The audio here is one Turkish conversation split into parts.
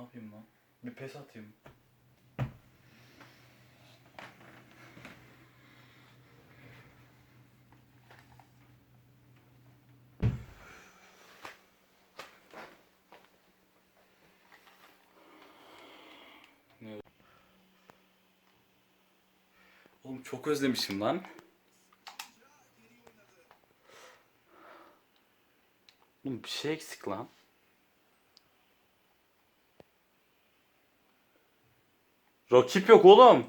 yapayım lan? Bir pes atayım. Ne? Oğlum çok özlemişim lan. Oğlum bir şey eksik lan. Rakip yok oğlum.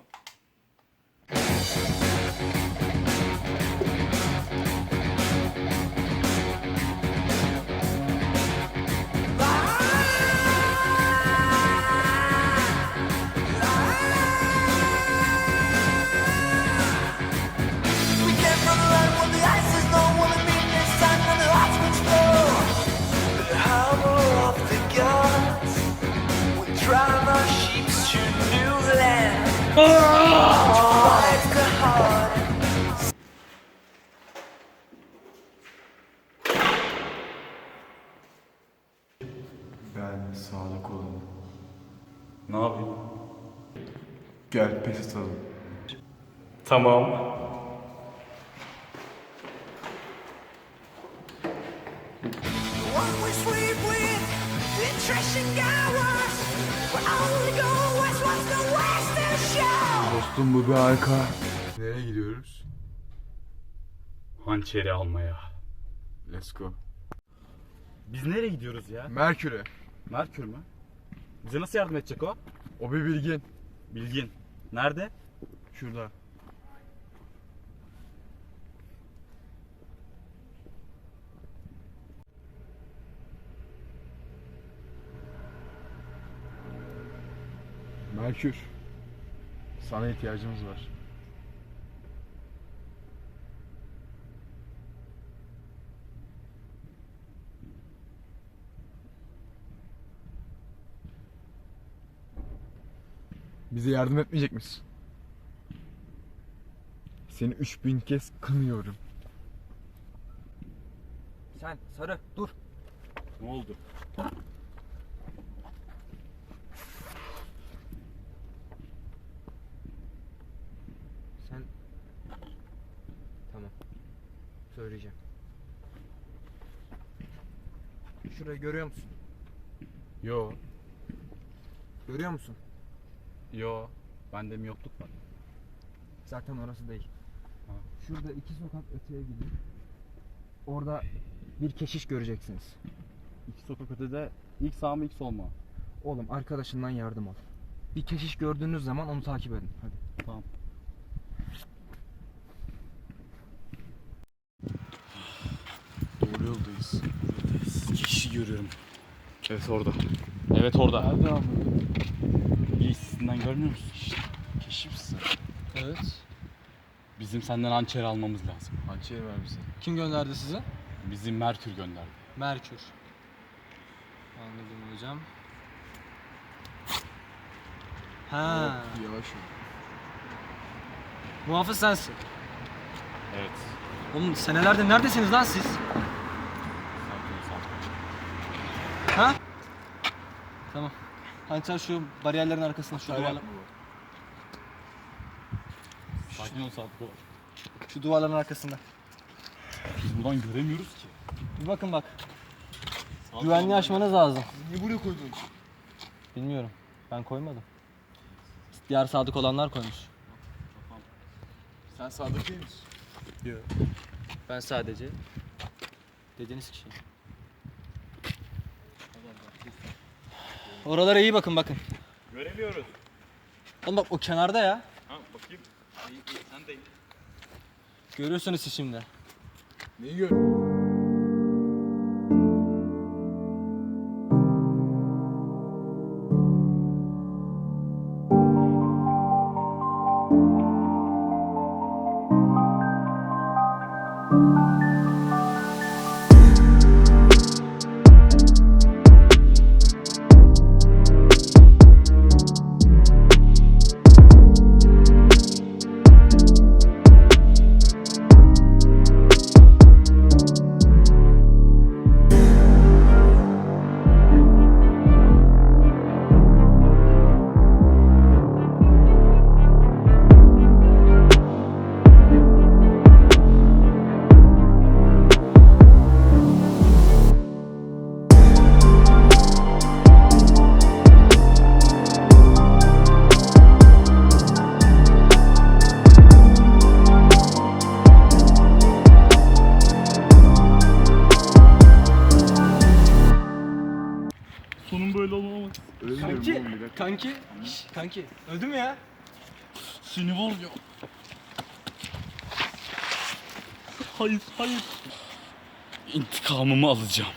Ben sağlık olanım. Ne yapayım? Gel pes atalım. Tamam. What we sleep with, Dostum bu bir harika. Nereye gidiyoruz? Hançeri almaya. Let's go. Biz nereye gidiyoruz ya? Merkür'e. Merkür mü? Bize nasıl yardım edecek o? O bir bilgin. Bilgin. Nerede? Şurada. Merkür. Sana ihtiyacımız var. Bize yardım etmeyecek misin? Seni 3000 kez kınıyorum. Sen sarı dur. Ne oldu? Sen Tamam. Söyleyeceğim. Şurayı görüyor musun? Yo. Görüyor musun? Yo. Bende mi yokluk var? Zaten orası değil. Ha. Şurada iki sokak öteye gidin. Orada bir keşiş göreceksiniz. İki sokak ötede ilk sağ mı ilk sol mu? Oğlum arkadaşından yardım al. Bir keşiş gördüğünüz zaman onu takip edin. Hadi. Tamam. İki kişi görüyorum. Evet orada. Evet orada. Nerede abi? İyi sizden görmüyor musun? Keşifsin. Evet. Bizim senden hançeri almamız lazım. Hançeri ver bize. Kim gönderdi sizi? Bizim Merkür gönderdi. Merkür. Anladım hocam. Ha, Yavaş ol. muhafız sensin. Evet. Oğlum senelerdir neredesiniz lan siz? Sakin ol, sakin ol. Ha? Tamam. Hançer şu bariyerlerin arkasında şu duvarlar, Sakin ol ol. şu duvarların arkasında. Biz buradan göremiyoruz ki. Bir bakın bak. Sakin Güvenliği aşmanız lazım. Niye buraya koydun? Bilmiyorum. Ben koymadım. Diğer sadık olanlar koymuş. Sen sağdaki değil misin? Ben sadece dediğiniz kişi. Oralara iyi bakın bakın. Göremiyoruz. Oğlum bak o kenarda ya. Ha bakayım. İyi, iyi, sen de iyi. Görüyorsunuz siz şimdi. Neyi gör? Kanki, kanki. Öldü mü ya? Seni var ya. Hayır hayır. İntikamımı alacağım.